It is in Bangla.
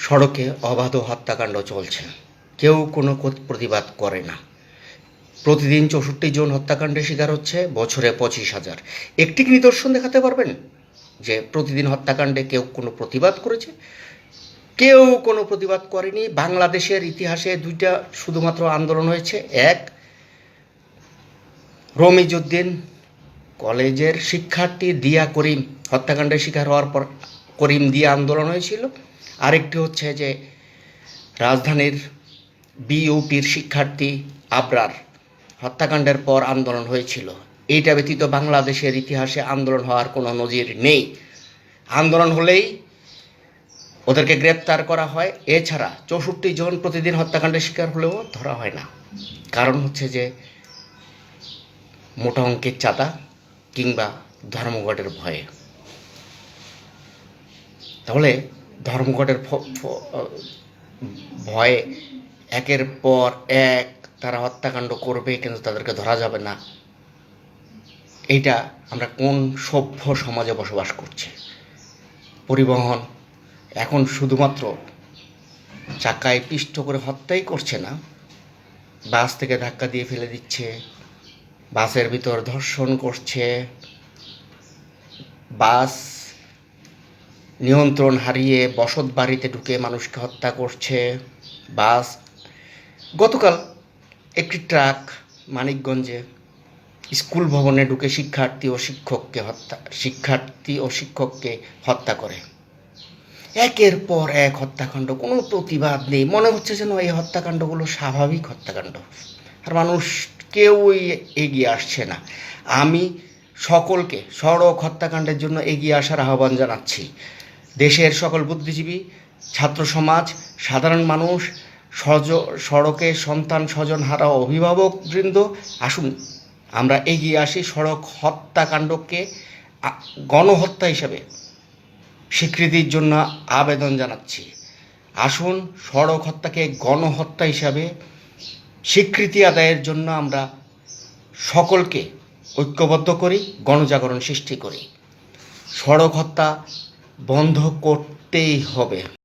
সড়কে অবাধ হত্যাকাণ্ড চলছে। কেউ কোনো প্রতিবাদ করে না। প্রতিদিন চৌষট্টি জন হত্যাকাণ্ডের শিকার হচ্ছে, বছরে পঁচিশ হাজার। একটি নিদর্শন দেখাতে পারবেন? যে প্রতিদিন হত্যাকাণ্ডে কেউ কোনো প্রতিবাদ করেছে? কেউ কোনো প্রতিবাদ করেনি। বাংলাদেশের ইতিহাসে দুইটা শুধুমাত্র আন্দোলন হয়েছে। এক, রমিজউদ্দিন কলেজের শিক্ষার্থী দিয়া করিম, হত্যাকাণ্ডের শিকার হওয়ার পর করিম দিয়া আন্দোলন হয়েছিল। আরেকটি হচ্ছে যে রাজধানীর বিইউপির শিক্ষার্থী আবরার হত্যাকাণ্ডের পর আন্দোলন হয়েছিল। এইটা ব্যতীত বাংলাদেশের ইতিহাসে আন্দোলন হওয়ার কোনো নজির নেই। আন্দোলন হলেই ওদেরকে গ্রেপ্তার করা হয়। এছাড়া চৌষট্টি জন প্রতিদিন হত্যাকাণ্ডের শিকার হলেও ধরা হয় না। কারণ হচ্ছে যে মোটা অঙ্কের চাঁদা কিংবা ধর্মঘটের ভয়ে। তাহলে ধর্মঘটের ভয়ে একের পর এক তারা হত্যাকাণ্ড করবে, কিন্তু তাদেরকে ধরা যাবে না। এইটা আমরা কোন সভ্য সমাজে বসবাস করছি? পরিবহন এখন শুধুমাত্র চাকায় পিষ্ট করে হত্যাই করছে না, বাস থেকে ধাক্কা দিয়ে ফেলে দিচ্ছে, বাসের ভিতর ধর্ষণ করছে, বাস নিয়ন্ত্রণ হারিয়ে বসত বাড়িতে ঢুকে মানুষকে হত্যা করছে। বাস। গতকাল একটি ট্রাক মানিকগঞ্জে স্কুল ভবনে ঢুকে শিক্ষার্থী ও শিক্ষককে হত্যা, শিক্ষার্থী ও শিক্ষককে হত্যা করে। একের পর এক হত্যাকাণ্ড, কোনো প্রতিবাদ নেই। মনে হচ্ছে যেন এই হত্যাকাণ্ডগুলো স্বাভাবিক হত্যাকাণ্ড। আর মানুষ কেউই এগিয়ে আসছে না। আমি সকলকে সড়ক হত্যাকাণ্ডের জন্য এগিয়ে আসার আহ্বান জানাচ্ছি। দেশের সকল বুদ্ধিজীবী, ছাত্র সমাজ, সাধারণ মানুষ, সজ, সড়কে সন্তান স্বজন হারা অভিভাবকবৃন্দ আসুন আমরা এগিয়ে আসি সড়ক হত্যাকাণ্ডকে গণহত্যা হিসেবে। স্বীকৃতির জন্য আবেদন জানাচ্ছি। আসুন সড়ক হত্যাকে গণহত্যা হিসাবে স্বীকৃতি আদায়ের জন্য আমরা সকলকে ঐক্যবদ্ধ করি, গণজাগরণ সৃষ্টি করি। সড়ক হত্যা বন্ধ করতেই হবে।